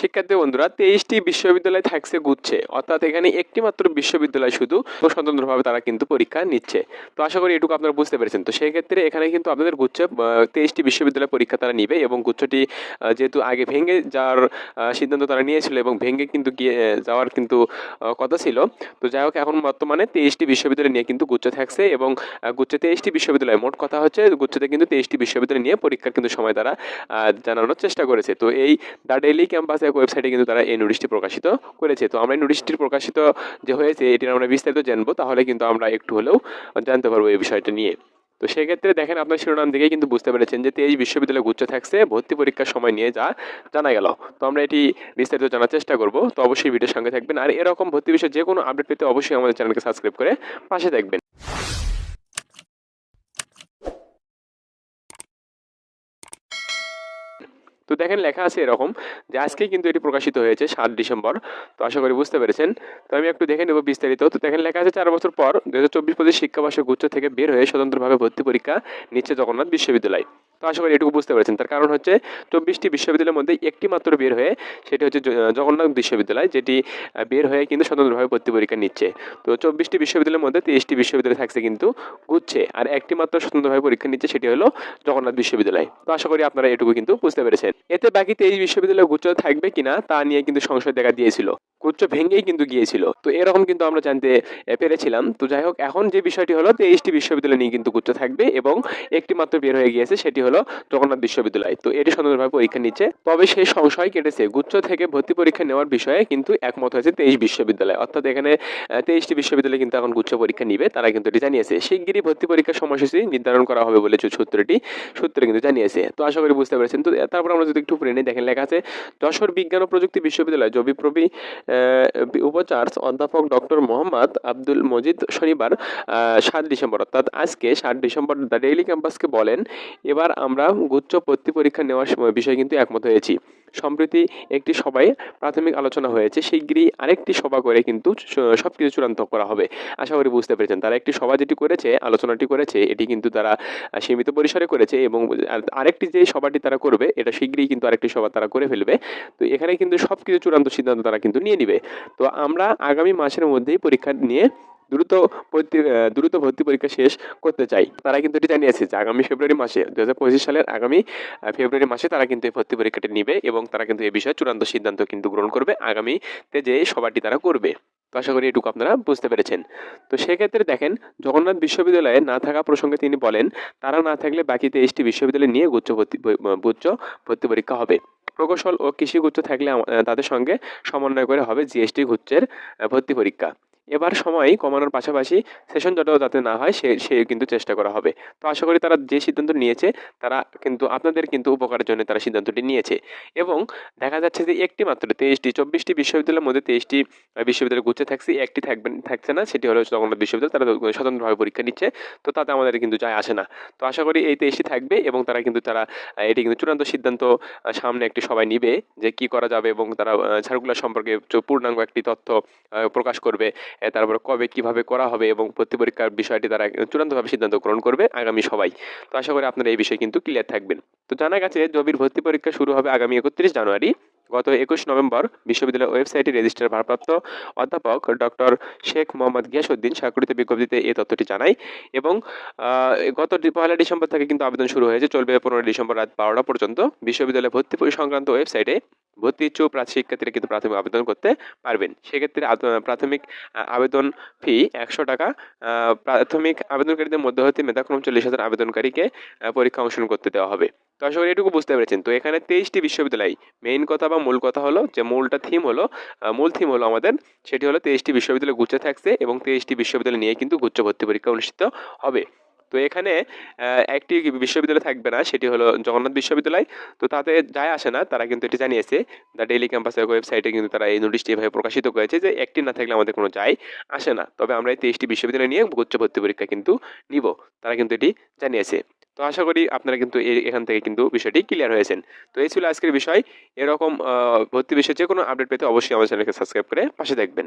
শিক্ষার্থী বন্ধুরা, তেইশটি বিশ্ববিদ্যালয় থাকছে গুচ্ছে। অর্থাৎ এখানে একটি মাত্র বিশ্ববিদ্যালয় শুধু স্বতন্ত্রভাবে তারা কিন্তু পরীক্ষা নিচ্ছে। তো আশা করি এটুকু আপনারা বুঝতে পেরেছেন। তো সেই ক্ষেত্রে এখানে কিন্তু আপনাদের গুচ্ছে তেইশটি বিশ্ববিদ্যালয় পরীক্ষা তারা নিবে এবং গুচ্ছটি যেহেতু আগে ভেঙে যাওয়ার সিদ্ধান্ত তারা নিয়েছিল এবং ভেঙে কিন্তু গিয়ে যাওয়ার কিন্তু কথা ছিল। তো যাই হোক, এখন বর্তমানে তেইশটি বিশ্ববিদ্যালয় নিয়ে কিন্তু গুচ্ছ থাকছে এবং গুচ্ছে তেইশটি বিশ্ববিদ্যালয়, মোট কথা হচ্ছে গুচ্ছতে কিন্তু তেইশটি বিশ্ববিদ্যালয় নিয়ে পরীক্ষার কিন্তু সময় তারা জানানোর চেষ্টা করেছে। তো এই দ্য ডেইলি ক্যাম্পাস এক ওয়েবসাইটে কিন্তু তারা এই নোটিশটি প্রকাশিত করেছে। তো আমরা এই নোটিশটির প্রকাশিত যে হয়েছে এটির আমরা বিস্তারিত জানব, তাহলে কিন্তু আমরা একটু হলেও জানতে পারব এই বিষয়টা নিয়ে। তো সেক্ষেত্রে দেখেন আপনার শিরোনাম দিকে কিন্তু বুঝতে পেরেছেন যে তেইশ বিশ্ববিদ্যালয় গুচ্ছ থাকছে, ভর্তি পরীক্ষার সময় নিয়ে যা জানা গেল। তো আমরা এটি বিস্তারিত জানার চেষ্টা করব, তো অবশ্যই ভিডিওর সঙ্গে থাকবেন। আর এরকম ভর্তি বিষয়ে যে কোনো আপডেট পেতে অবশ্যই আমাদের চ্যানেলকে সাবস্ক্রাইব করে পাশে থাকবেন। তো দেখেন লেখা আছে এরকম যে আজকে কিন্তু এটি প্রকাশিত হয়েছে সাত ডিসেম্বর। তো আশা করি বুঝতে পেরেছেন। তো আমি একটু দেখে নেব বিস্তারিত। তো দেখেন লেখা আছে চার বছর পর দু হাজার চব্বিশ পঁচিশ শিক্ষাবর্ষ গুচ্ছ থেকে বের হয়ে স্বতন্ত্রভাবে ভর্তি পরীক্ষা নিচ্ছে জগন্নাথ বিশ্ববিদ্যালয়। তো আশা করি এটুকু বুঝতে পেরেছেন। তার কারণ হচ্ছে চব্বিশটি বিশ্ববিদ্যালয়ের মধ্যে একটি মাত্র বের হয়ে সেটি হচ্ছে জগন্নাথ বিশ্ববিদ্যালয়, যেটি বের হয়ে কিন্তু স্বতন্ত্রভাবে ভর্তি পরীক্ষা নিচ্ছে। তো চব্বিশটি বিশ্ববিদ্যালয়ের মধ্যে তেইশটি বিশ্ববিদ্যালয় থাকছে কিন্তু ঘুরছে, আর একটি মাত্র স্বতন্ত্রভাবে পরীক্ষা নিচ্ছে সেটি হলো জগন্নাথ বিশ্ববিদ্যালয়। তো আশা করি আপনারা এটুকু কিন্তু বুঝতে পেরেছেন। এতে বাকি তেইশ বিশ্ববিদ্যালয় গুচ্ছ থাকবে কিনা তা নিয়ে কিন্তু সংশয় দেখা দিয়েছিল। গুচ্ছ ভেঙেই কিন্তু গিয়েছিল। তো এরকম কিন্তু আমরা জানতে পেরেছিলাম। তো যাই হোক, এখন যে বিষয়টি হলো, তেইশটি বিশ্ববিদ্যালয় নিয়ে কিন্তু গুচ্ছ থাকবে এবং একটি মাত্র বের হয়ে গিয়েছে, সেটি হলো জগন্নাথ বিশ্ববিদ্যালয়। তো এটি স্বতন্ত্রভাবে পরীক্ষা নিচ্ছে তবে সেই সংশয় কেটেছে। গুচ্ছ থেকে ভর্তি পরীক্ষা নেওয়ার বিষয়ে কিন্তু একমত হয়েছে তেইশ বিশ্ববিদ্যালয়। অর্থাৎ এখানে তেইশটি বিশ্ববিদ্যালয় কিন্তু এখন গুচ্ছ পরীক্ষা নিবে, তারা কিন্তু এটি জানিয়েছে। শিগগিরই ভর্তি পরীক্ষার সময়সূচি নির্ধারণ করা হবে বলে সূত্রটি, সূত্রে কিন্তু জানিয়েছে। তো আশা করি বুঝতে পেরেছেন। তো তারপর আমরা যদি একটু পড়ে নিই, দেখেন লেখা আছে, যশোর বিজ্ঞান ও প্রযুক্তি বিশ্ববিদ্যালয় জবিপ্রবি উপাচার্য অধ্যাপক ডক্টর মোহাম্মদ আব্দুল মজিদ শনিবার সাত ডিসেম্বর, অর্থাৎ আজকে সাত ডিসেম্বর, দ্য ডেইলি ক্যাম্পাসকে বলেন। এবার আমরা গুচ্ছ ভর্তি পরীক্ষা নেওয়ার সময় বিষয়ে কিন্তু একমত হয়েছি। সম্প্রতি একটি সভায় প্রাথমিক আলোচনা হয়েছে, শিগগিরই আরেকটি সভা করে কিন্তু সব কিছু চূড়ান্ত করা হবে। আশা করি বুঝতে পেরেছেন। তারা একটি সভা যেটি করেছে, আলোচনাটি করেছে, এটি কিন্তু তারা সীমিত পরিসরে করেছে এবং আরেকটি যে সভাটি তারা করবে, এটা শীঘ্রই কিন্তু আরেকটি সভা তারা করে ফেলবে। তো এখানে কিন্তু সব কিছু চূড়ান্ত সিদ্ধান্ত তারা কিন্তু নিয়ে নিবে। তো আমরা আগামী মাসের মধ্যেই পরীক্ষা নিয়ে দ্রুত দ্রুত ভর্তি পরীক্ষা শেষ করতে চাই। তারা কিন্তু এটি জানিয়েছে যে আগামী ফেব্রুয়ারি মাসে দু হাজার পঁচিশ সালের আগামী ফেব্রুয়ারি মাসে তারা কিন্তু এই ভর্তি পরীক্ষাটি নিবে এবং তারা কিন্তু এই বিষয়ে চূড়ান্ত সিদ্ধান্ত কিন্তু গ্রহণ করবে আগামীতে যে সভাটি তারা করবে। তো আশা করি এটুকু আপনারা বুঝতে পেরেছেন। তো সেক্ষেত্রে দেখেন, জগন্নাথ বিশ্ববিদ্যালয়ে না থাকা প্রসঙ্গে তিনি বলেন, তারা না থাকলে বাকি তেইশটি বিশ্ববিদ্যালয় নিয়ে গুচ্ছ ভর্তি গুচ্ছ ভর্তি পরীক্ষা হবে। প্রকৌশল ও কৃষি গুচ্ছ থাকলে তাদের সঙ্গে সমন্বয় করে হবে জিএসটি গুচ্ছের ভর্তি পরীক্ষা। এবার সময় কমানোর পাশাপাশি সেশন জটও যাতে না হয় সে সে কিন্তু চেষ্টা করা হবে। তো আশা করি তারা যে সিদ্ধান্ত নিয়েছে, তারা কিন্তু, আপনাদের কিন্তু উপকারের জন্য তারা সিদ্ধান্তটি নিয়েছে। এবং দেখা যাচ্ছে যে একটি মাত্র তেইশটি, চব্বিশটি বিশ্ববিদ্যালয়ের মধ্যে তেইশটি বিশ্ববিদ্যালয় গুচ্ছে থাকছে, একটি থাকবেন থাকছে না, সেটি হলো জগন্নাথ বিশ্ববিদ্যালয়, তারা স্বতন্ত্রভাবে পরীক্ষা নিচ্ছে, তো তাতে আমাদের কিন্তু যায় আসে না। তো আশা করি এই তেইশটি থাকবে এবং তারা কিন্তু, তারা, এটি কিন্তু চূড়ান্ত সিদ্ধান্ত সামনে একটি সবাই নিবে যে কি করা যাবে এবং তারা সার্কুলার সম্পর্কে পূর্ণাঙ্গ একটি তথ্য প্রকাশ করবে। তারপরে কবে কীভাবে করা হবে এবং ভর্তি পরীক্ষার বিষয়টি তারা চূড়ান্তভাবে সিদ্ধান্ত গ্রহণ করবে আগামী সবাই। তো আশা করি আপনারা এই বিষয়ে কিন্তু ক্লিয়ার থাকবেন। তো জানা গেছে জবির ভর্তি পরীক্ষা শুরু হবে আগামী একত্রিশ জানুয়ারি। গত একুশ নভেম্বর বিশ্ববিদ্যালয়ের ওয়েবসাইটে রেজিস্ট্রার ভারপ্রাপ্ত অধ্যাপক ডক্টর শেখ মোহাম্মদ গিয়াসউদ্দিন স্বাক্ষরিত বিজ্ঞপ্তিতে এই তথ্যটি জানায় এবং গত পয়লা ডিসেম্বর থেকে কিন্তু আবেদন শুরু হয়েছে। চলবে পনেরো ডিসেম্বর রাত বারোটা পর্যন্ত। বিশ্ববিদ্যালয়ে ভর্তি সংক্রান্ত ওয়েবসাইটে ভর্তি ইচ্ছুক শিক্ষার্থীরা কিন্তু প্রাথমিক আবেদন করতে পারবেন। সেক্ষেত্রে প্রাথমিক আবেদন ফি একশো টাকা। প্রাথমিক আবেদনকারীদের মধ্যে হতে মেধাক্রম চল্লিশ হাজার আবেদনকারীকে পরীক্ষা অংশগ্রহণ করতে দেওয়া হবে। তো আশা করি এটুকু বুঝতে পেরেছেন। তো এখানে তেইশটি বিশ্ববিদ্যালয় মেইন কথা বা মূল কথা হলো যে মূলটা থিম হলো মূল থিম হলো আমাদের, সেটি হলো তেইশটি বিশ্ববিদ্যালয় গুচ্ছে থাকছে এবং তেইশটি বিশ্ববিদ্যালয় নিয়ে কিন্তু গুচ্ছ ভর্তি পরীক্ষা অনুষ্ঠিত হবে। তো এখানে একটি বিশ্ববিদ্যালয় থাকবে না, সেটি হলো জগন্নাথ বিশ্ববিদ্যালয়। তো তাতে যায় আসে না, তারা কিন্তু এটি জানিয়েছে। দ্য ডেইলি ক্যাম্পাসের ওয়েবসাইটে কিন্তু তারা এই নোটিশটি এভাবে প্রকাশিত করেছে যে, একটি না থাকলে আমাদের কোনো যায় আসে না। তবে আমরা এই তেইশটি বিশ্ববিদ্যালয় নিয়ে উচ্চ ভর্তি পরীক্ষা কিন্তু নিব। তারা কিন্তু এটি জানিয়েছে। তো আশা করি আপনারা কিন্তু এখান থেকে কিন্তু বিষয়টি ক্লিয়ার হয়েছেন। তো এই ছিল আজকের বিষয়। এরকম ভর্তি বিষয়ে যে কোনো আপডেট পেতে অবশ্যই আমার চ্যানেলকে সাবস্ক্রাইব করে পাশে দেখবেন